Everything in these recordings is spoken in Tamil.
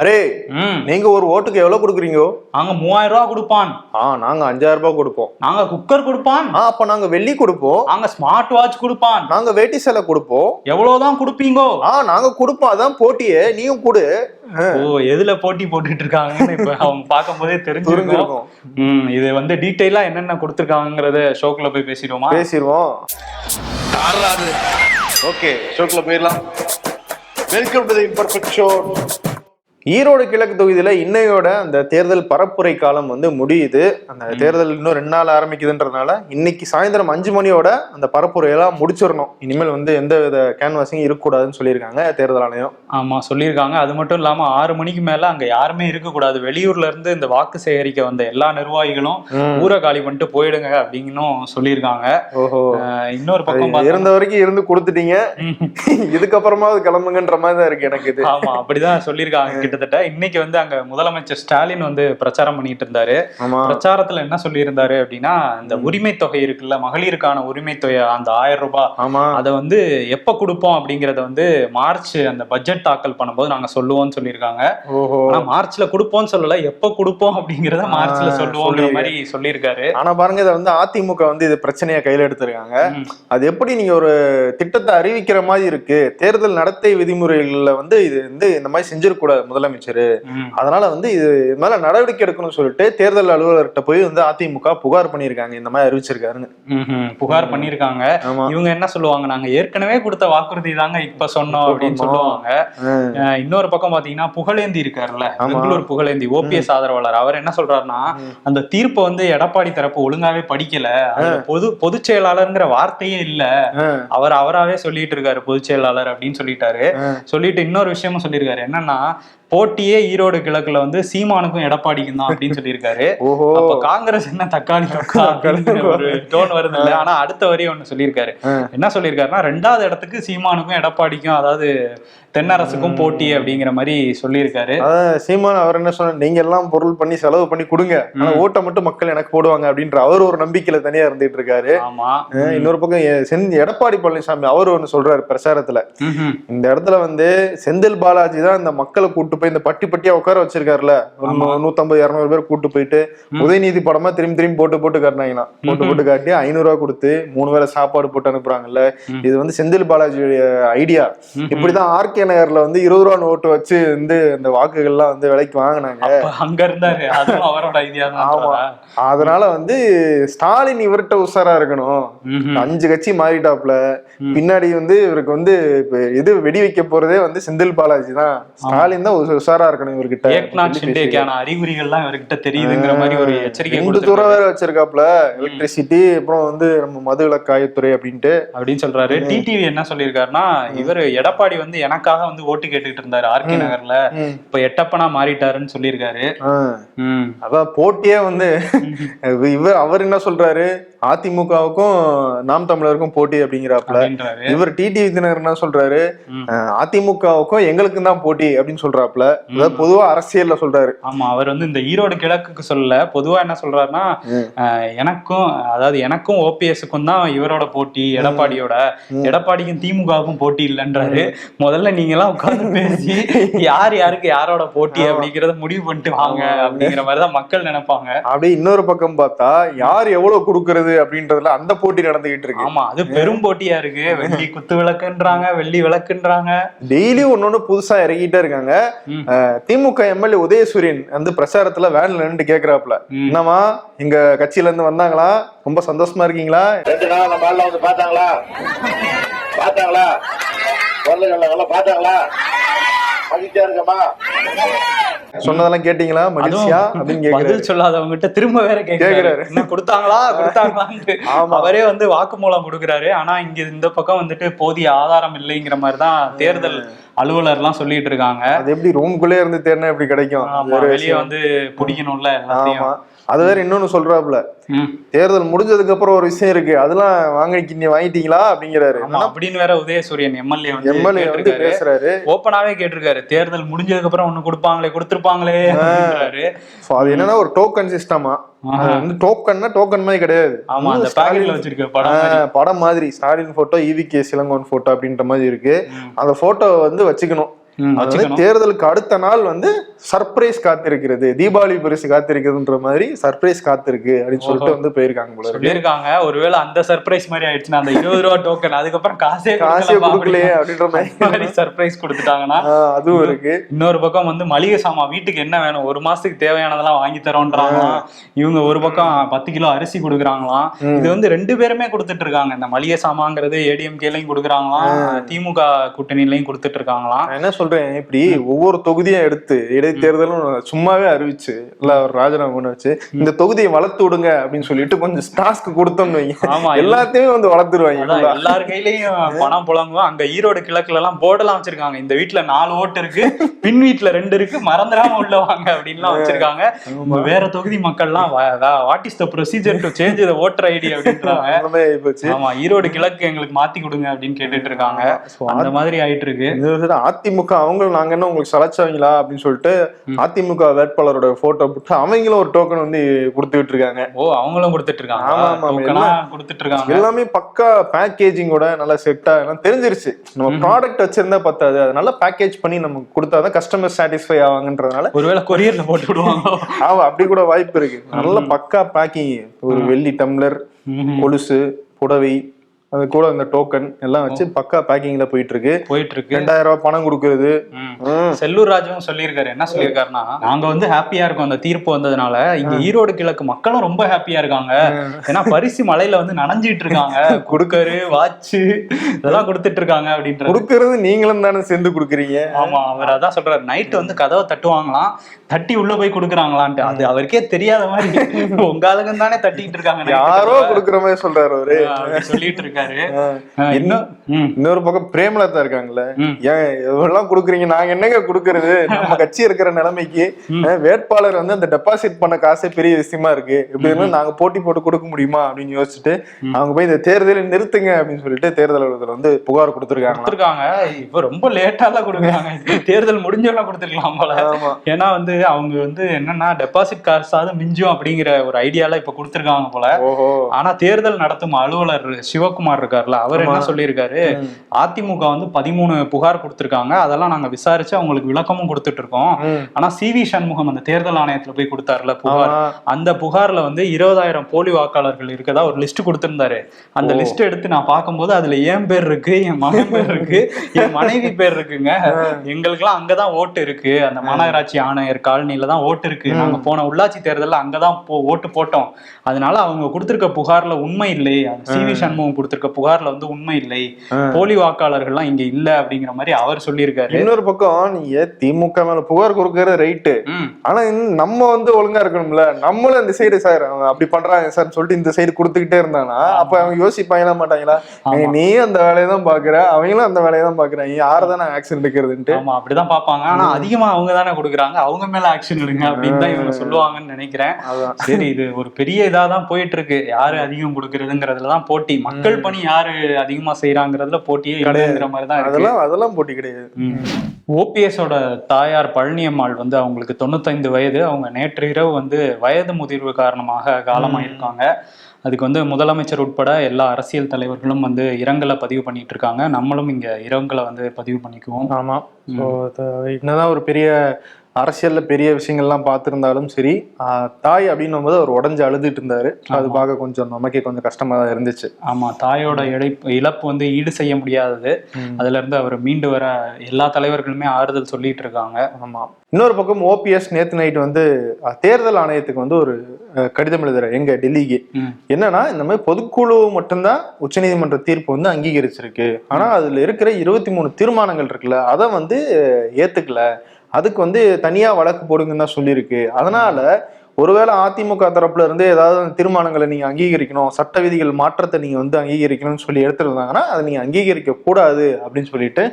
அரே ம். நீங்க ஒரு ஓட்டுக்கு எவ்வளவு கொடுக்குறீங்க? நாங்க மூவாயிரம் ரூபா கொடுப்பான். ஆ நாங்க அஞ்சாயிரம் ரூபாய் கொடுப்போம். நாங்க குக்கர் கொடுப்பான். ஆ அப்ப நாங்க வெள்ளி கொடுப்போம். நாங்க ஸ்மார்ட் வாட்ச் கொடுப்பான். நாங்க வேட்டி சேலை கொடுப்போம். எவ்வளவுதான் கொடுப்பீங்கோ? ஆ நாங்க கொடுப்போம். அதான் போட்டியே. நீயும் கொடு. ஓ எதுல போட்டி போட்டுட்டு இருக்காங்கன்னு இப்ப அவங்க பார்க்கும் போதே தெரிஞ்சிருக்கும். இது வந்து டீடைலா என்னென்ன கொடுத்துருக்காங்கிறத ஷோக்குள்ள போய் பேசிடுவோமா? பேசிடுவோம். ஓகே ஷோக்குள்ள போயிடலாம். Welcome to the imperfect show Erode கிழக்கு தொகுதியில இன்னையோட அந்த தேர்தல் பரப்புரை காலம் வந்து முடியுது. அந்த தேர்தல் இன்னும் ரெண்டு நாள் ஆரம்பிக்குதுன்றதுனால இன்னைக்கு சாயந்தரம் அஞ்சு மணியோட அந்த பரப்புரையெல்லாம் முடிச்சிடணும். இனிமேல் வந்து எந்த வித கேன்வாசிங் இருக்கக்கூடாதுன்னு சொல்லியிருக்காங்க தேர்தல் ஆணையம். ஆமா சொல்லியிருக்காங்க. அது மட்டும் இல்லாம ஆறு மணிக்கு மேல அங்க யாருமே இருக்கக்கூடாது. வெளியூர்ல இருந்து இந்த வாக்கு சேகரிக்க வந்த எல்லா நிர்வாகிகளும். ஊரை காலி பண்ணிட்டு போயிடுங்க அப்படின்னும் சொல்லியிருக்காங்க. ஓஹோ. இன்னொரு பக்கம் அது இருந்த வரைக்கும் இருந்து கொடுத்துட்டீங்க. இதுக்கப்புறமாவது கிளம்புங்கன்ற மாதிரி தான் இருக்கு எனக்கு இது. ஆமா அப்படிதான் சொல்லியிருக்காங்க. கிட்டத்தட்ட இன்னைக்கு வந்து அங்க முதலமைச்சர் ஸ்டாலின் வந்து பிரச்சாரம் பண்ணிட்டு இருந்தாரு. பிரச்சாரத்துல என்ன சொல்லியிருந்தாரு அப்படின்னா இந்த உரிமை தொகை இருக்குல்ல மகளிருக்கான உரிமை தொகை அந்த ஆயிரம் ரூபாய் அதை வந்து எப்ப கொடுப்போம் அப்படிங்கறத வந்து மார்ச் அந்த பட்ஜெட் தாக்கல் பண்ணும்போது நாங்க சொல்லுவோம்னு சொல்லியிருக்காங்க. ஆனா மார்ச்ல கொடுப்போம்னு சொல்லல எப்ப கொடுப்போம் அப்படிங்கறத மார்ச்ல சொல்லுவோங்கிற. மாதிரி சொல்லியிருக்காரு. ஆனா பாருங்க இதை வந்து அதிமுக வந்து இது பிரச்சனையா கையில எடுத்திருக்காங்க. அது எப்படி நீங்க ஒரு திட்டத்தை அறிவிக்கிற மாதிரி இருக்கு? தேர்தல் நடத்தை விதிமுறைகள்ல வந்து இது வந்து இந்த மாதிரி செஞ்சிடக்கூடாது முதலமைச்சர். அதனால வந்து இது மேல நடவடிக்கை எடுக்கணும்னு சொல்லிட்டு தேர்தல் அலுவலர்கிட்ட போய் வந்து அதிமுக புகார் பண்ணியிருக்காங்க. இந்த மாதிரி அறிவிச்சிருக்காருன்னு. புகார் பண்ணிருக்காங்க ஆமா. இவங்க என்ன சொல்லுவாங்க? நாங்க ஏற்கனவே கொடுத்த வாக்குறுதி தாங்க இப்ப சொன்னோம் அப்படின்னு. சொல்லுவாங்க. இன்னொரு பக்கம் பாத்தீங்கன்னா புகழேந்தி இருக்காருல்ல. பெங்களூர் புகழேந்தி ஓபிஎஸ் ஆதரவாளர். அவர் என்ன சொல்றாருன்னா. அந்த தீர்ப்பை வந்து எடப்பாடி தரப்பு ஒழுங்காவே படிக்கல. பொது பொதுச் செயலாளர்ங்கிற வார்த்தையே இல்ல. அவர் அவராவே சொல்லிட்டு இருக்காரு பொதுச் செயலாளர் அப்படின்னு சொல்லிட்டாரு. சொல்லிட்டு இன்னொரு விஷயமும் சொல்லியிருக்காரு. என்னன்னா போட்டியே ஈரோடு கிழக்குல வந்து சீமானுக்கும் எடப்பாடிக்கும் தான் அப்படின்னு சொல்லியிருக்காரு. ஓஹோ. அப்ப காங்கிரஸ் என்ன தக்காளி ஒரு டோன் வருது இல்ல ஆனா அடுத்த வரி ஒண்ணு சொல்லியிருக்காரு. என்ன சொல்லியிருக்காருன்னா ரெண்டாவது இடத்துக்கு சீமானுக்கும் எடப்பாடிக்கும் அதாவது தென்னரசுக்கும் போட்டி அப்படிங்கிற மாதிரி சொல்லியிருக்காரு. சீமான் அவர் என்ன சொன்ன நீங்க எல்லாம் பொருள் பண்ணி செலவு பண்ணி கொடுங்க. ஆனா ஓட்டை மட்டும் மக்கள் எனக்கு போடுவாங்க அப்படின்ற அவர் ஒரு நம்பிக்கையில தனியா இருந்துட்டு இருக்காரு. ஆமா. இன்னொரு பக்கம் எடப்பாடி பழனிசாமி அவர் ஒண்ணு சொல்றாரு பிரச்சாரத்துல. ம்ஹும். இந்த இடத்துல வந்து செந்தில் பாலாஜி தான் இந்த மக்களை கூட்டு போய் இந்த பட்டி பட்டியா உட்கார வச்சிருக்காருல. நூத்தம்பது இருநூறு பேர் கூட்டு போயிட்டு உதயநிதி படமா திரும்பி திரும்பி போட்டு போட்டு காட்டினாங்களாம் போட்டு போட்டு காட்டி ஐநூறு ரூபா கொடுத்து மூணு வேளை சாப்பாடு போட்டு அனுப்புறாங்கல்ல. இது வந்து செந்தில் பாலாஜியுடைய ஐடியா இப்படிதான் ஆர்கே நகர்ல வந்து இருபது ரூபா நோட்டு வச்சு வந்து இந்த வாக்குகள்லாம் வந்து விலைக்கு வாங்கினாங்க. அங்க இருந்தாரு அவரோட ஐடியா ஆமா. தான் அதனால வந்து ஸ்டாலின் இவர்கிட்ட உஷாரா இருக்கணும். அஞ்சு கட்சி மாறிட்டாப்ல பின்னாடி வந்து இவருக்கு வந்து இப்ப இது வெடி வைக்க போறதே வந்து செந்தில் பாலாஜி தான். ஸ்டாலின் தான் உஷ- உஷாரா இருக்கணும் இவர்கிட்ட ஏக்நாத் ஷிண்டேக்கான அறிகுறிகள்லாம் இவர்கிட்ட தெரியுதுங்கிற மாதிரி ஒரு எச்சரிக்கை ரெண்டு. தூரம் வேற வச்சிருக்காப்ல எலக்ட்ரிசிட்டி அப்புறம் வந்து நம்ம மது விலக்காயத்துறை அப்படின்ட்டு. அப்படின்னு சொல்றாரு. டிடிவி என்ன சொல்லியிருக்காருன்னா இவர் எடப்பாடி வந்து எனக்காக வந்து ஓட்டு கேட்டுக்கிட்டு இருந்தாரு ஆர்கே நகர்ல. இப்ப எட்டப்பனா மாறிட்டாருன்னு சொல்லியிருக்காரு. அதான் போட்டியே வந்து இவர் அவர் என்ன சொல்றாரு? அதிமுகவுக்கும் நாம் தமிழருக்கும் போட்டி அப்படிங்கிறாப்ல அப்படின்றாரு. இவர் டிடிவி தினகர் என்ன சொல்றாரு? அதிமுகவுக்கும் எங்களுக்கும் தான் போட்டி அப்படின்னு சொல்றாப்ல அதாவது பொதுவா அரசியல்ல சொல்றாரு. ஆமா அவர் வந்து இந்த ஈரோடு கிழக்குக்கு சொல்லல. பொதுவா என்ன சொல்றாருன்னா எனக்கும் அதாவது எனக்கும் ஓபிஎஸ்க்கும் தான் இவரோட போட்டி எடப்பாடியோட. எடப்பாடிக்கும் திமுகவுக்கும் போட்டி இல்லைன்றாரு. முதல்ல நீங்க எல்லாம் உட்கார்ந்து பேசி யார் யாருக்கு யாரோட போட்டி அப்படிங்கறத முடிவு பண்ணிட்டு வாங்க அப்படிங்கிற மாதிரிதான் மக்கள் நினைப்பாங்க. அப்படியே இன்னொரு பக்கம் பார்த்தா யார் எவ்வளவு கொடுக்கறது? அப்படின்றதுல அந்த போட்டி நடந்துகிட்டு இருக்கு. ஆமா அது பெரும் போட்டியா இருக்கு. வெள்ளி குத்து விளக்குன்றாங்க வெள்ளி விளக்குன்றாங்க. டெய்லி ஒன்னொன்னு புதுசா இறக்கிட்டே இருக்காங்க. திமுக எம்எல்ஏ உதயசூரியன் வந்து பிரச்சாரத்துல வேன்ல நின்று கேக்குறாப்ல. என்னமா எங்க கட்சியில இருந்து வந்தாங்களா? ரொம்ப சந்தோஷமா இருக்கீங்களா? ரெண்டு நாள் நம்ம ஆள்ல வந்து பார்த்தாங்களா? பார்த்தாங்களா? வரல பார்த்தாங்களா? மகிழ்ச்சியா இருக்கமா சொன்னதெல்லாம் கேட்டீங்களா? மகிழ்ச்சியா? அப்படின்னு பதில் சொல்லாதவங்க கிட்ட திரும்ப வேற கேக்குறாரு. கேக்குறாரு. என்ன கொடுத்தாங்களா? கொடுத்தாங்களான்ட்டு. ஆமா. அவரே வந்து வாக்குமூலம் கொடுக்குறாரு. ஆனா இங்க இந்த பக்கம் வந்துட்டு போதிய ஆதாரம் இல்லைங்கிற மாதிரி தான் தேர்தல் அலுவலர்லாம் சொல்லிட்டு இருக்காங்க. அது எப்படி ரூம்குள்ளே இருந்து தேடினா எப்படி கிடைக்கும்? வெளியே. வந்து பிடிக்கணும்ல எல்லாத்தையும். அது வேற இன்னொன்னு சொல்றாப்புல. தேர்தல் முடிஞ்சதுக்கு அப்புறம் ஒரு விஷயம் இருக்கு. அதெல்லாம் வாங்கி நீ வாங்கிட்டீங்களா அப்படிங்கிறாரு. அப்படின்னு வேற உதயசூரியன் எம்எல்ஏ வந்து எம்எல்ஏ வந்து பேசுறாரு. ஓப்பனாவே கேட்டிருக்காரு. தேர்தல் முடிஞ்சதுக்கு அப்புறம் ஒண்ணு கொடுப்பாங்களே கொடுத்திருப்பாங்களே அது என்னன்னா ஒரு டோக்கன் சிஸ்டமா அது வந்து டோக்கன்னா டோக்கன் மாதிரி கிடையாது. ஆமா அந்த பேக்கெட்ல வச்சிருக்க படம் படம் மாதிரி. Stalin photo EV K Elangovan photo அப்படின்ற மாதிரி இருக்கு. அந்த போட்டோ வந்து வச்சுக்கணும். தேர்தலுக்கு அடுத்த நாள் வந்து சர்ப்ரைஸ் காத்திருக்கிறது. தீபாவளி பரிசு காத்திருக்குதுன்ற மாதிரி சர்ப்ரைஸ் காத்திருக்கு அப்படின்னு சொல்லிட்டு வந்து போயிருக்காங்க போல இருக்கு. சொல்லியிருக்காங்க. ஒருவேளை அந்த சர்ப்ரைஸ் மாதிரி ஆயிடுச்சுன்னா அந்த இருபது ரூபா டோக்கன் அதுக்கப்புறம் காசே காசே கொடுக்கலையே அப்படின்ற மாதிரி. சர்ப்ரைஸ் கொடுத்துட்டாங்கன்னா அதுவும் இருக்கு. இன்னொரு பக்கம் வந்து மளிகை சாமான் வீட்டுக்கு என்ன வேணும்? ஒரு மாசத்துக்கு தேவையானதெல்லாம் வாங்கி தரோன்றாங்களாம். இவங்க ஒரு பக்கம் பத்து கிலோ அரிசி கொடுக்குறாங்களாம். இது வந்து ரெண்டு பேருமே கொடுத்துட்டு இருக்காங்க. இந்த மளிகை சாமான்ங்கிறது ஏடிஎம்கேலையும் கொடுக்குறாங்களாம். திமுக கூட்டணியிலையும் கொடுத்துட்டு இருக்காங்களாம். என்ன சொல்றேன் இப்படி ஒவ்வொரு தொகுதியும் எடுத்து இடைத்தேர்தலும் சும்மாவே அறிவிச்சு இல்ல ஒரு ராஜினாமா பண்ண வச்சு இந்த தொகுதியை வளர்த்து விடுங்க அப்படின்னு சொல்லிட்டு கொஞ்சம் டாஸ்க் கொடுத்தோம்னு வைங்க. ஆமா எல்லாத்தையுமே வந்து வளர்த்துருவாங்க எல்லார் கையிலயும் பணம் புழங்குவோம் அங்க ஈரோடு கிழக்குல எல்லாம் போர்டெல்லாம் வச்சிருக்காங்க. இந்த வீட்ல நாலு ஓட்டு இருக்கு பின் வீட்ல ரெண்டு இருக்கு மறந்துடாம உள்ள வாங்க அப்படின்லாம் வச்சிருக்காங்க. வேற தொகுதி மக்கள்லாம் what is the procedure to change the voter ID அப்படின்றாங்க. ஆமா ஈரோடு கிழக்கு எங்களுக்கு மாத்தி கொடுங்க அப்படின்னு கேட்டுட்டு இருக்காங்க. அந்த மாதிரி ஆயிட்டு இருக்கு. இது அதிமுக அவங்க நாங்க என்ன உங்களுக்கு சளைச்சவங்களா அப்படின்னு சொல்லிட்டு அதிமுக வேட்பாளரோட போட்டோ போட்டு அவங்களும் ஒரு டோக்கன் வந்து கொடுத்து விட்டுருக்காங்க ஓ அவங்களும் கொடுத்துட்டு இருக்காங்க ஆமா, ஆமா, கொடுத்துட்டு இருக்காங்க. எல்லாமே பக்கா பேக்கேஜிங்கோட நல்லா செட்டா எல்லாம் தெரிஞ்சிருச்சு. நம்ம ப்ராடக்ட் வச்சிருந்தா பத்தாது. அதை நல்லா பேக்கேஜ் பண்ணி நமக்கு கொடுத்தாதான் கஸ்டமர் சாட்டிஸ்ஃபை ஆவாங்கன்றதுனால ஒருவேளை கொரியர்ல போட்டு விடுவாங்க ஆமா அப்படி கூட வாய்ப்பு இருக்கு. நல்ல பக்கா பேக்கிங் ஒரு வெள்ளி டம்ளர் கொலுசு புடவை அது கூட அந்த டோக்கன் எல்லாம் வச்சு பக்கா பேக்கிங்ல போயிட்டு இருக்கு போயிட்டு இருக்கு ரெண்டாயிரம் ரூபாய் பணம் கொடுக்கறது. செல்லூர் ராஜுவும் சொல்லியிருக்காரு. என்ன சொல்லியிருக்காருன்னா நாங்க வந்து ஹாப்பியா இருக்கோம். அந்த தீர்ப்பு வந்ததுனால இங்க ஈரோடு கிழக்கு மக்களும் ரொம்ப ஹாப்பியா இருக்காங்க. ஏன்னா பரிசு மலையில வந்து நனைஞ்சிட்டு இருக்காங்க. குடுக்கரு வாட்ச் இதெல்லாம் கொடுத்துட்டு இருக்காங்க அப்படின்ற கொடுக்கறது நீங்களும் தானே சேர்ந்து கொடுக்குறீங்க. ஆமா அவர் அதான் சொல்றாரு. நைட் வந்து கதவை தட்டுவாங்களாம். தட்டி உள்ள போய் கொடுக்குறாங்களான்ட்டு. அது அவருக்கே தெரியாத மாதிரி. உங்க ஆளுங்க தானே தட்டிட்டு இருக்காங்க யாரோ. கொடுக்குற மாதிரி சொல்றாரு அவரு. சொல்லிட்டு இருக்காரு. இன்னும் இன்னொரு பக்கம் பிரேமலதா இருக்காங்கல்ல. ஏன் எவ்வளவு கொடுக்குறீங்க? நாங்க என்னங்க கொடுக்கறது? நம்ம கட்சி இருக்கிற நிலைமைக்கு வேட்பாளர் வந்து அந்த டெபாசிட் பண்ண காசே பெரிய விஷயமா இருக்கு. இருந்தா நாங்க போட்டி போட்டு கொடுக்க முடியுமா? அப்படின்னு யோசிச்சுட்டு அவங்க போய் இந்த தேர்தலை நிறுத்துங்க அப்படின்னு சொல்லிட்டு தேர்தல் அலுவலகத்துல வந்து புகார் கொடுத்துருக்காங்க கொடுத்துருக்காங்க. இப்ப ரொம்ப லேட்டாலாம் கொடுக்குறாங்க. தேர்தல் முடிஞ்சோன்னா கொடுத்துருக்கலாம் போல. ஏன்னா வந்து அவங்க வந்து என்னன்னா டெபாசிட் காசாவது மிஞ்சும் அப்படிங்கிற ஒரு ஐடியால இப்ப கொடுத்துருக்காங்க போல. ஆனா தேர்தல் நடத்தும் அலுவலர் சிவகுமார் இருக்கார்ல அவர் என்ன சொல்லியிருக்காரு? அதிமுக வந்து பதிமூணு புகார் கொடுத்திருக்காங்க. அதெல்லாம் நாங்க விசாரிச்சு அவங்களுக்கு விளக்கமும் கொடுத்துட்டு இருக்கோம். ஆனா சி வி சண்முகம் அந்த தேர்தல் ஆணையத்துல போய் கொடுத்தாருல புகார். அந்த புகார்ல வந்து இருபதாயிரம் போலி வாக்காளர்கள் இருக்கதா ஒரு லிஸ்ட் கொடுத்திருந்தாரு. அந்த லிஸ்ட் எடுத்து நான் பார்க்கும்போது அதுல என் பேர் இருக்கு என் மகன் பேர் இருக்கு என் மனைவி பேர் இருக்குங்க. எங்களுக்கெல்லாம் அங்கதான் ஓட்டு இருக்கு. அந்த மாநகராட்சி ஆணையர் காலனில தான் ஓட்டு இருக்கு. நாங்க போன உள்ளாட்சி தேர்தல்ல அங்கதான் போ ஓட்டு போட்டோம். அதனால அவங்க கொடுத்திருக்க புகார்ல உண்மை இல்லை. சி வி சண்முகம் கொடுத்திருக்க புகார்ல வந்து உண்மை இல்லை. போலி வாக்காளர்கள்லாம் இங்க இல்ல அப்படிங்கிற மாதிரி அவர் சொல்லியிருக்காரு. இன்னொரு பக்கம் நீங்க திமுக மேல புகார் கொடுக்கறது ரைட்டு ஆனா நம்ம வந்து ஒழுங்கா இருக்கணும்ல. நம்மளும் இந்த சைடு சார் அப்படி பண்றாங்க சார் சொல்லிட்டு இந்த சைடு கொடுத்துக்கிட்டே இருந்தானா? அப்ப அவங்க யோசிப்பாங்களா மாட்டாங்களா? நீ அந்த வேலையை தான் பாக்குற அவங்களும் அந்த வேலையை தான் பாக்குறாங்க யாரை தான் எடுக்கிறதுன்ட்டு? ஆமா அப்படிதான் பாப்பாங்க ஆனா அதிகமா அவங்க தானே கொடுக்குறாங்க. அவங்க மேல ஆக்ஷன் எடுங்க அப்படின்னு தான் இவங்க சொல்லுவாங்கன்னு நினைக்கிறேன். சரி இது ஒரு பெரிய இதா தான் போயிட்டு இருக்கு யாரு அதிகம் கொடுக்கறதுங்கிறதுல தான் போட்டி. மக்கள் பணி யாரு அதிகமா செய்யறாங்கிறதுல போட்டியே இல்லைங்கிற மாதிரி தான் அதெல்லாம் அதெல்லாம் போட்டி கிடையாது. ஓபிஎஸோட தாயார் பழனியம்மாள் வந்து அவங்களுக்கு தொண்ணூத்தைந்து வயது. அவங்க நேற்று இரவு வந்து வயது முதிர்வு காரணமாக காலமாயிருக்காங்க. அதுக்கு வந்து முதலமைச்சர் உட்பட எல்லா அரசியல் தலைவர்களும் வந்து இரங்கலை பதிவு பண்ணிட்டு இருக்காங்க நம்மளும் இங்க இரங்கலை வந்து பதிவு பண்ணிக்குவோம். ஆமா. என்னதான் ஒரு பெரிய அரசியல்ல பெரிய விஷயங்கள்லாம் பார்த்திருந்தாலும் சரி தாய் அப்படின்னும் போது அவர் உடஞ்சு அழுதுட்டு இருந்தாரு. அது பார்க்க கொஞ்சம் நமக்கே கொஞ்சம் கஷ்டமா தான் இருந்துச்சு. ஆமா தாயோட இழப்பு இழப்பு வந்து ஈடு செய்ய முடியாதது. அதுல இருந்து அவர் மீண்டு வர எல்லா தலைவர்களுமே ஆறுதல் சொல்லிட்டு இருக்காங்க. ஆமா. இன்னொரு பக்கம் ஓபிஎஸ் நேத்து நைட் வந்து தேர்தல் ஆணையத்துக்கு வந்து ஒரு கடிதம் எழுதுற எங்க டெல்லிக்கு. என்னன்னா இந்த மாதிரி பொதுக்குழு மட்டும்தான் உச்சநீதிமன்ற தீர்ப்பு வந்து அங்கீகரிச்சிருக்கு. ஆனா அதுல இருக்கிற இருபத்தி மூணு தீர்மானங்கள் இருக்குல்ல அதை வந்து ஏத்துக்கல. அதுக்கு வந்து தனியாக வழக்கு போடுங்கன்னு தான் சொல்லியிருக்கு. அதனால ஒருவேளை அதிமுக தரப்புல இருந்து ஏதாவது தீர்மானங்களை நீங்க அங்கீகரிக்கணும் சட்ட விதிகள் மாற்றத்தை நீங்க வந்து அங்கீகரிக்கணும்னு சொல்லி எடுத்துருந்தாங்கன்னா அதை நீங்க அங்கீகரிக்க கூடாது அப்படின்னு சொல்லிட்டு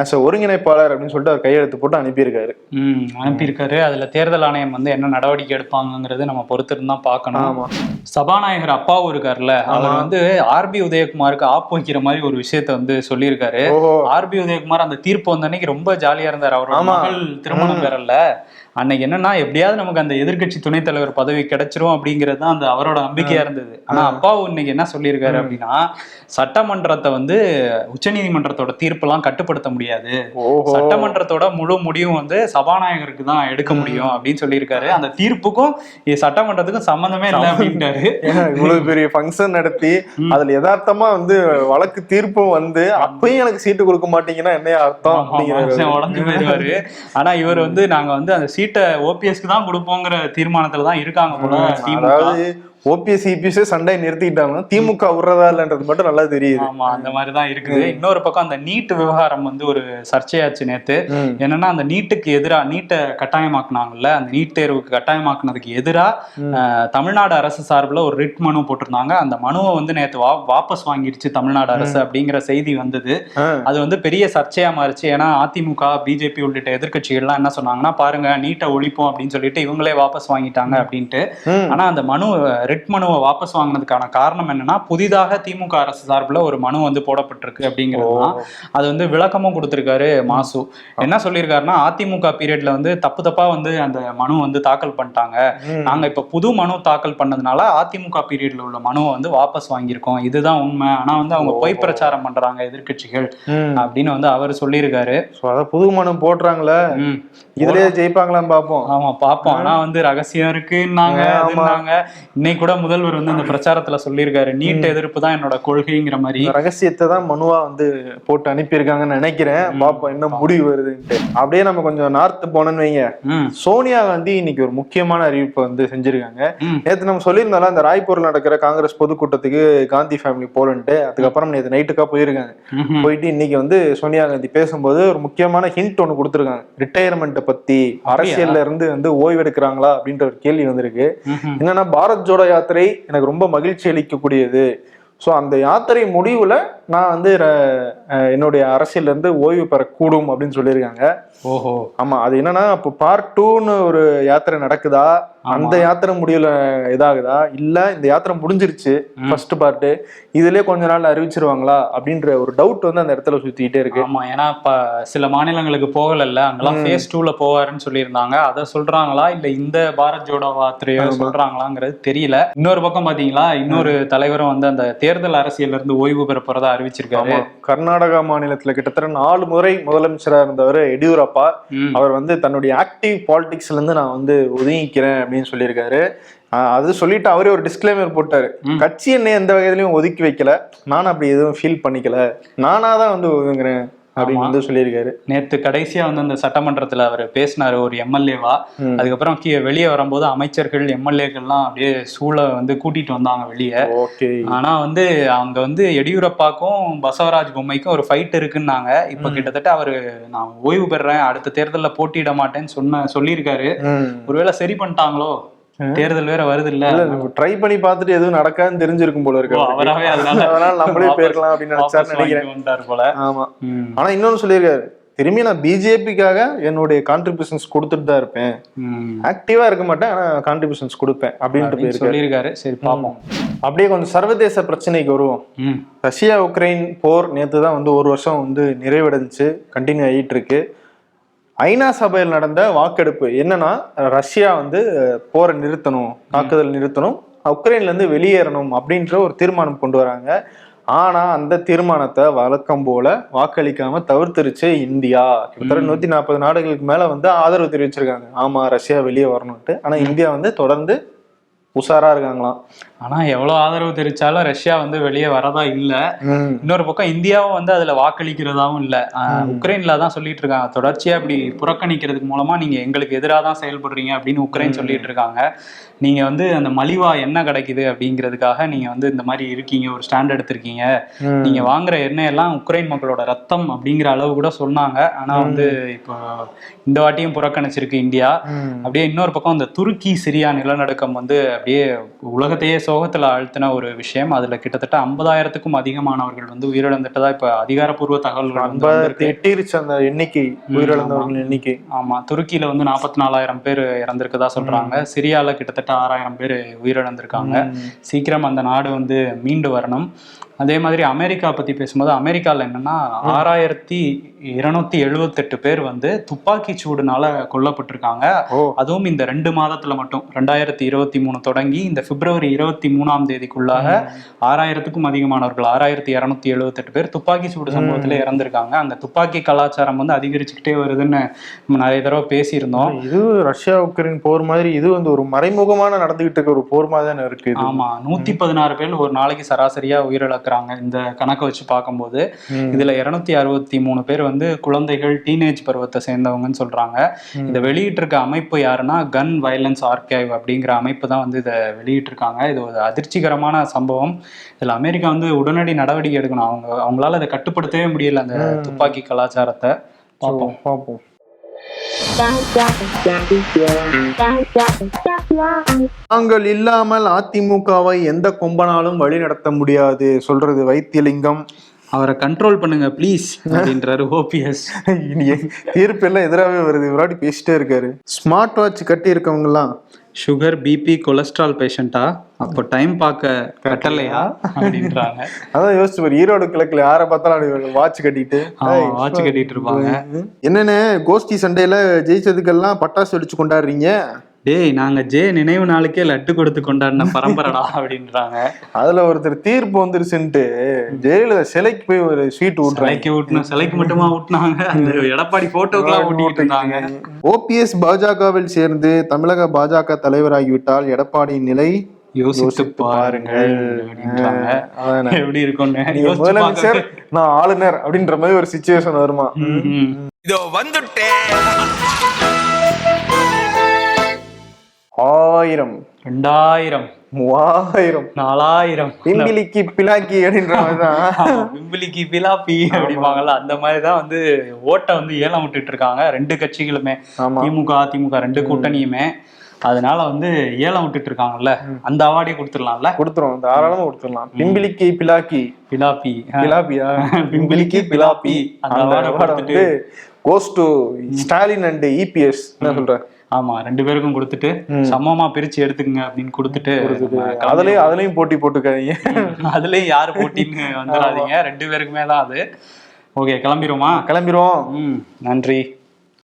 ஆஸ் ஒருங்கிணைப்பாளர் அப்படின்னு சொல்லிட்டு அவர் கையெழுத்து போட்டு அனுப்பியிருக்காரு. ம் அனுப்பியிருக்காரு. அதுல தேர்தல் ஆணையம் வந்து என்ன நடவடிக்கை எடுப்பாங்கங்கிறது நம்ம பொறுத்திருந்து தான் பார்க்கணும் சபாநாயகர் அப்பாவும் இருக்காருல்ல. அவர் வந்து ஆர்பி உதயகுமாருக்கு ஆப் வைக்கிற மாதிரி ஒரு விஷயத்த வந்து சொல்லியிருக்காரு. ஆர்பி உதயகுமார் அந்த தீர்ப்பு வந்த அன்னைக்கு ரொம்ப ஜாலியா இருந்தார். அவரோட ஆமா. மகள் திருமணம் பெறல அன்னைக்கு என்னன்னா எப்படியாவது நமக்கு அந்த எதிர்க்கட்சி துணைத் தலைவர் பதவி கிடைச்சிரும் அப்படிங்கிறது தான் அந்த அவரோட நம்பிக்கையா இருந்தது. ஆனா அப்பாவு இன்னைக்கு என்ன சொல்லியிருக்காரு அப்படின்னா சட்டமன்றத்தை வந்து உச்சநீதிமன்றத்தோட தீர்ப்பெல்லாம் கட்டுப்படுத்த முடியாது. சட்டமன்றத்தோட முழு முடிவும் வந்து சபாநாயகருக்கு தான் எடுக்க முடியும் அப்படின்னு சொல்லியிருக்காரு. அந்த தீர்ப்புக்கும் சட்டமன்றத்துக்கும் சம்பந்தமே இல்லை அப்படின்ட்டாரு. இவ்வளவு பெரிய ஃபங்க்ஷன் நடத்தி அதுல யதார்த்தமா வந்து வழக்கு தீர்ப்பும் வந்து அப்பயும் எனக்கு சீட்டு கொடுக்க மாட்டீங்கன்னா என்ன அர்த்தம் உடைஞ்சு போயிருவாரு. ஆனா இவர் வந்து நாங்க வந்து அந்த சீட்டை ஓபிஎஸ்க்கு தான் கொடுப்போங்கிற தீர்மானத்துல தான் இருக்காங்க போல அதாவது ஓபிஎஸ் இபிஎஸ் சண்டை நிறுத்திக்கிட்டாங்கன்னா திமுக விடுறதா இல்லைன்றது மட்டும் நல்லா தெரியுது. ஆமா அந்த மாதிரி தான் இருக்குது இன்னொரு பக்கம் அந்த நீட் விவகாரம் வந்து ஒரு சர்ச்சையாச்சு நேத்து. என்னன்னா அந்த நீட்டுக்கு எதிரா நீட்டை கட்டாயமாக்குனாங்கல்ல அந்த நீட் தேர்வுக்கு கட்டாயமாக்குனதுக்கு எதிரா அஹ், தமிழ்நாடு அரசு சார்பில் ஒரு ரிட் மனு போட்டிருந்தாங்க. அந்த மனுவை வந்து நேத்து வா வாபஸ் வாங்கிடுச்சு தமிழ்நாடு அரசு அப்படிங்கிற செய்தி வந்தது. அது வந்து பெரிய சர்ச்சையா மாறிச்சு. ஏன்னா அதிமுக பிஜேபி உள்ளிட்ட எதிர்க்கட்சிகள்லாம் என்ன சொன்னாங்கன்னா பாருங்க நீட்டை ஒழிப்போம் அப்படின்னு சொல்லிட்டு இவங்களே வாபஸ் வாங்கிட்டாங்க அப்படின்ட்டு. ஆனா அந்த மனு ரெட் மனுவை வாபஸ் வாங்கினதுக்கான காரணம் என்னன்னா புதிதாக திமுக அரசு சார்பில் ஒரு மனு வந்து போடப்பட்டிருக்கு அப்படிங்கிறது அது வந்து விளக்கமும் கொடுத்திருக்காரு மாசு. என்ன சொல்லியிருக்காருன்னா அதிமுக பீரியட்ல வந்து தப்பு தப்பா வந்து அந்த மனு வந்து தாக்கல் பண்ணிட்டாங்க. நாங்க இப்ப புது மனு தாக்கல் பண்ணதுனால அதிமுக பீரியட்ல உள்ள மனுவை வந்து வாபஸ் வாங்கியிருக்கோம். இதுதான் உண்மை. ஆனா வந்து அவங்க பொய் பிரச்சாரம் பண்றாங்க எதிர்க்கட்சிகள் ம். அப்படின்னு வந்து அவர் சொல்லியிருக்காரு. புது மனு போடுறாங்களே. இதுலயே ஜெயிப்பாங்களான்னு பாப்போம். ஆமா பாப்போம். ஆனா வந்து ரகசியம் இருக்குன்னாங்க ஆமா. அதுன்னாங்க. இன்னைக்கு கூட முதல்வர் வந்து அந்த பிரச்சாரத்துல சொல்லியிருக்காரு. நீட் எதிர்ப்பு தான் என்னோட கொள்கைங்கிற மாதிரி. ரகசியத்தை தான் மனுவா வந்து போட்டு அனுப்பியிருக்காங்கன்னு நினைக்கிறேன். பாப்போம் என்ன முடிவு வருதுன்ட்டு அப்படியே நம்ம கொஞ்சம் நார்த் போனோம்னு வைங்க. சோனியா காந்தி இன்னைக்கு ஒரு முக்கியமான அறிவிப்பை வந்து செஞ்சிருக்காங்க. நேத்து நம்ம சொல்லியிருந்தோம்ல அந்த ராய்ப்பூர்ல நடக்கிற காங்கிரஸ் பொதுக்கூட்டத்துக்கு காந்தி ஃபேமிலி போலன்ட்டு அதுக்கப்புறம் நேத்து நைட்டுக்கா போயிருக்காங்க. போயிட்டு இன்னைக்கு வந்து சோனியா காந்தி பேசும்போது ஒரு முக்கியமான ஹிண்ட் ஒன்று கொடுத்துருக்காங்க. ரிட்டையர்மெண்ட்டை பத்தி அரசியல்ல இருந்து வந்து ஓய்வு எடுக்கிறாங்களா அப்படின்ற ஒரு கேள்வி வந்திருக்கு. என்னன்னா பாரத் ஜோடோ யாத்திரை எனக்கு ரொம்ப மகிழ்ச்சி அளிக்கக்கூடியது. ஸோ அந்த யாத்திரை முடிவில் நான் வந்து என்னுடைய அரசியல்ல இருந்து ஓய்வு பெறக்கூடும் அப்படின்னு சொல்லியிருக்காங்க. ஓஹோ. ஆமா அது என்னன்னா இப்போ பார்ட் டூன்னு ஒரு யாத்திரை நடக்குதா? அந்த யாத்திரை முடிவுல இதாகுதா? இல்ல இந்த யாத்திரை முடிஞ்சிருச்சு ஃபர்ஸ்ட் பார்ட் இதுலயே கொஞ்ச நாள் அறிவிச்சிருவாங்களா? அப்படின்ற ஒரு டவுட் வந்து அந்த இடத்துல சுத்திக்கிட்டே இருக்கு. ஆமா ஏன்னா இப்ப சில மாநிலங்களுக்கு போகலல்ல அங்கெல்லாம் ஃபேஸ் டூல போவாருன்னு சொல்லியிருந்தாங்க. அதை சொல்றாங்களா? இல்ல இந்த பாரத் ஜோடோ யாத்திரையோ சொல்றாங்களாங்கிறது தெரியல. இன்னொரு பக்கம் பாத்தீங்களா? இன்னொரு தலைவரும் வந்து அந்த தேர்தல் அரசியல்ல இருந்து ஓய்வு பெற போறதா அறிவிச்சிருக்காரு. கர்நாடகா மாநிலத்துல கிட்டத்தட்ட நாலு முறை முதலமைச்சரா இருந்தவர் எடியூரப்பா. அவர் வந்து தன்னுடைய ஆக்டிவ் பாலிடிக்ஸ்ல இருந்து நான் வந்து ஒதுங்கிக்கிறேன் அப்படின்னு சொல்லியிருக்காரு. அது சொல்லிட்டு அவரே ஒரு டிஸ்க்ளைமர் போட்டாரு. கட்சி என்னை எந்த வகையிலையும் ஒதுக்கி வைக்கல. நான் அப்படி எதுவும் ஃபீல் பண்ணிக்கல. நானா தான் வந்து ஒதுங்குறேன். அப்படின்னு வந்து சொல்லியிருக்காரு. நேத்து கடைசியா வந்து அந்த சட்டமன்றத்துல அவர் பேசினாரு ஒரு எம்எல்ஏவா. அதுக்கப்புறம் வெளியே வரும்போது அமைச்சர்கள் எம்எல்ஏக்கள்லாம் அப்படியே சூழ வந்து கூட்டிட்டு வந்தாங்க வெளியே. ஆனா வந்து அங்க வந்து எடியூரப்பாக்கும் பசவராஜ் பொம்மைக்கும் ஒரு ஃபைட் இருக்குன்னாங்க. இப்ப கிட்டத்தட்ட அவரு நான் ஓய்வு பெறேன் அடுத்த தேர்தல்ல போட்டியிட மாட்டேன்னு சொன்ன சொல்லியிருக்காரு. ஒருவேளை சரி பண்ணிட்டாங்களோ? தேர்தல் வேற வருது இல்ல ட்ரை பண்ணி பார்த்துட்டு எதுவும் நடக்காதுன்னு தெரிஞ்சிருக்கும் போல இருக்கு. அவராவே அதனால நம்மளே போயிருக்கலாம் அப்படின்னு வாபஸ் நினைச்சாருன்னு நினைக்கிறேன் போல. ஆமா. ஆனா இன்னொன்னு சொல்லியிருக்காரு. திரும்பி நான் பிஜேபிக்காக என்னுடைய கான்ட்ரிபியூஷன்ஸ் கொடுத்துட்டு தான் இருப்பேன். ஆக்டிவா இருக்க மாட்டேன் ஆனா கான்ட்ரிபியூஷன்ஸ் கொடுப்பேன் அப்படின்ட்டு சொல்லியிருக்காரு. சரி பாப்போம் அப்படியே கொஞ்சம் சர்வதேச பிரச்சனைக்கு வருவோம். ரஷ்யா உக்ரைன் போர் நேத்து தான் வந்து ஒரு வருஷம் வந்து நிறைவடைஞ்சு கண்டினியூ ஆகிட்டு இருக்கு. ஐநா சபையில் நடந்த வாக்கெடுப்பு என்னன்னா ரஷ்யா வந்து போரை நிறுத்தணும் தாக்குதல் நிறுத்தணும் உக்ரைன்ல இருந்து வெளியேறணும் அப்படின்ற ஒரு தீர்மானம் கொண்டு வராங்க. ஆனா அந்த தீர்மானத்தை வழக்கம் போல வாக்களிக்காம தவிர்த்துருச்சு இந்தியா. கிட்டத்தட்ட நூத்தி நாற்பது நாடுகளுக்கு மேல வந்து ஆதரவு தெரிவிச்சிருக்காங்க. ஆமா ரஷ்யா வெளியே வரணும்ட்டு ஆனா இந்தியா வந்து தொடர்ந்து உஷாரா இருக்காங்களாம். ஆனா எவ்வளவு ஆதரவு தெரிவிச்சாலும் ரஷ்யா வந்து வெளியே வரதா இல்ல. இன்னொரு பக்கம் இந்தியாவும் வந்து அதுல வாக்களிக்கிறதாவும் இல்ல. உக்ரைன்ல தான் சொல்லிட்டு இருக்காங்க. தொடர்ச்சியா இப்படி புறக்கணிக்கிறதுக்கு மூலமா நீங்க எங்களுக்கு எதிராக தான் செயல்படுறீங்க அப்படின்னு உக்ரைன் சொல்லிட்டு இருக்காங்க. நீங்க வந்து அந்த மலிவா என்ன கிடைக்குது அப்படிங்கிறதுக்காக நீங்க வந்து இந்த மாதிரி இருக்கீங்க ஒரு ஸ்டாண்ட் எடுத்திருக்கீங்க. நீங்க வாங்குற எண்ணெய் எல்லாம் உக்ரைன் மக்களோட ரத்தம் அப்படிங்கிற அளவு கூட சொன்னாங்க. ஆனா வந்து இப்போ இந்த வாட்டியும் புறக்கணிச்சிருக்கு இந்தியா. அப்படியே இன்னொரு பக்கம் இந்த துருக்கி சிரியா நிலநடுக்கம் வந்து அப்படியே உலகத்தையே சோகத்துல அழுத்தின ஒரு விஷயம். அதுல கிட்டத்தட்ட ஐம்பதாயிரத்துக்கும் அதிகமானவர்கள் வந்து உயிரிழந்துட்டதா இப்ப அதிகாரப்பூர்வ தகவல்கள். எட்டிருச்சு அந்த எண்ணிக்கை உயிரிழந்தவர்கள் எண்ணிக்கை. ஆமா. துருக்கியில வந்து நாற்பத்தி நாலாயிரம் பேர் இறந்திருக்கதா சொல்றாங்க. சிரியால கிட்டத்தட்ட ஆறாயிரம் பேர் உயிரிழந்திருக்காங்க. சீக்கிரம் அந்த நாடு வந்து மீண்டு வரணும். அதே மாதிரி அமெரிக்கா பத்தி பேசும்போது அமெரிக்கால என்னன்னா ஆறாயிரத்தி இருநூத்தி எழுவத்தெட்டு பேர் வந்து துப்பாக்கி சூடுனால கொல்லப்பட்டிருக்காங்க. அதுவும் இந்த ரெண்டு மாதத்துல மட்டும். ரெண்டாயிரத்தி இருபத்தி மூணு தொடங்கி இந்த பிப்ரவரி இருபத்தி மூணாம் தேதிக்குள்ளாக ஆறாயிரத்துக்கும் அதிகமானவர்கள் ஆறாயிரத்தி இருநூத்தி எழுவத்தெட்டு பேர் துப்பாக்கி சூடு சம்பவத்துல இறந்திருக்காங்க. அங்க துப்பாக்கி கலாச்சாரம் வந்து அதிகரிச்சுக்கிட்டே வருதுன்னு நம்ம நிறைய தடவை பேசியிருந்தோம். இது ரஷ்யா உக்ரைன் போர் மாதிரி இது வந்து ஒரு மறைமுகமான நடந்துகிட்டு இருக்க ஒரு போர் மாதிரி தானே இருக்கு. ஆமா. நூத்தி பதினாறு பேர் ஒரு நாளைக்கு சராசரியா உயிரிழக்கிறாங்க இந்த கணக்கை வச்சு பார்க்கும்போது. இதுல இருநூத்தி அறுபத்தி மூணு பேர் வந்து குழந்தைகள் டீனேஜ் பருவத்தை சேர்ந்தவங்கன்னு சொல்றாங்க இதை வெளியிட்டிருக்க அமைப்பு யாருன்னா கன் வயலன்ஸ் ஆர்கைவ் அப்படிங்கிற அமைப்பு தான் வந்து இதை வெளியிட்டிருக்காங்க இது ஒரு அதிர்ச்சிகரமான சம்பவம் இதுல அமெரிக்கா வந்து உடனடி நடவடிக்கை எடுக்கணும் அவங்க அவங்களால அதை கட்டுப்படுத்தவே முடியல அந்த துப்பாக்கி கலாச்சாரத்தை பார்ப்போம் பார்ப்போம் நாங்கள் இல்லாமல் அதிமுகவை எந்த கொம்பனாலும் வழி நடத்த முடியாது சொல்றது வைத்தியலிங்கம். அவரை கண்ட்ரோல் பண்ணுங்க ப்ளீஸ் அப்படின்றாரு ஓபிஎஸ். தீர்ப்பு எல்லாம் எதிராகவே வருது. விராடி பேசிட்டே இருக்காரு. ஸ்மார்ட் வாட்ச் கட்டி இருக்கவங்க எல்லாம் சுகர் பிபி கொலஸ்ட்ரால் பேஷண்டா அப்போ டைம் பார்க்க கட்டலையா? அப்படின்றாங்க. அதான் யோசிச்சு பாரு ஈரோடு கிழக்குல யாரை பார்த்தாலும் வாட்ச் கட்டிட்டு. வாட்ச் கட்டிட்டு இருப்பாங்க. என்னன்னு கோஷ்டி சண்டையில ஜெயிச்சதுக்கெல்லாம் பட்டாசு வெடிச்சு கொண்டாடுறீங்க? டேய் நாங்க ஜே நினைவு நாளுக்கே லட்டு கொடுத்து கொண்டாடின பரம்பரடா அப்படின்றாங்க. அதுல ஒருத்தர் தீர்ப்பு வந்துருச்சுன்ட்டு ஜெயலலிதா சிலைக்கு போய் ஒரு ஸ்வீட் ஊட்டுறாங்க. சிலைக்கு ஊட்டணும் சிலைக்கு மட்டுமா ஊட்டினாங்க? அந்த எடப்பாடி போட்டோக்கெல்லாம் ஊட்டிட்டு இருந்தாங்க. ஓபிஎஸ் பாஜகவில் சேர்ந்து தமிழக பாஜக தலைவராகிவிட்டால் எடப்பாடியின் நிலை யோசித்து பாருங்கள் அதானே. எப்படி இருக்கும்னு முதலமைச்சர் நான் ஆளுநர் அப்படின்ற மாதிரி ஒரு சுச்சுவேஷன் வருமா. இதோ வந்துட்டேன். ஆயிரம். ரெண்டாயிரம். மூவாயிரம். நாலாயிரம். பிம்பிலிக்கு பிலாக்கி அப்படின்ற மாதிரிதான் ஆமா, பிம்பிலிக்கு பிலாப்பி அப்படிம்பாங்கல்ல அந்த மாதிரி தான் வந்து ஓட்டை வந்து ஏலம் விட்டுட்டு இருக்காங்க ரெண்டு கட்சிகளுமே. திமுக அதிமுக ரெண்டு கூட்டணியுமே. அதனால வந்து ஏலம் விட்டுட்டு இருக்காங்கல்ல அந்த அவார்டே கொடுத்துடலாம்ல? கொடுத்துரும் தாராளமா கொடுத்துடலாம். பிம்பிலிக்கு பிலாக்கி பிலாப்பி பிலாப்பியா பிம்பிலிக்கு பிலாப்பி அந்த அவார்டை கொடுத்துட்டு goes to Stalin and EPS என்ன சொல்ற? ஆமா ரெண்டு பேருக்கும் கொடுத்துட்டு சமமா பிரிச்சு எடுத்துக்கங்க அப்படின்னு கொடுத்துட்டு அதுலயும் அதுலயும் போட்டி போட்டுக்காதீங்க. அதுலயும் யாரு போட்டின்னு வந்துடாதீங்க. ரெண்டு பேருக்குமே தான் அது. ஓகே கிளம்பிடுவோமா கிளம்பிடுவோம் நன்றி.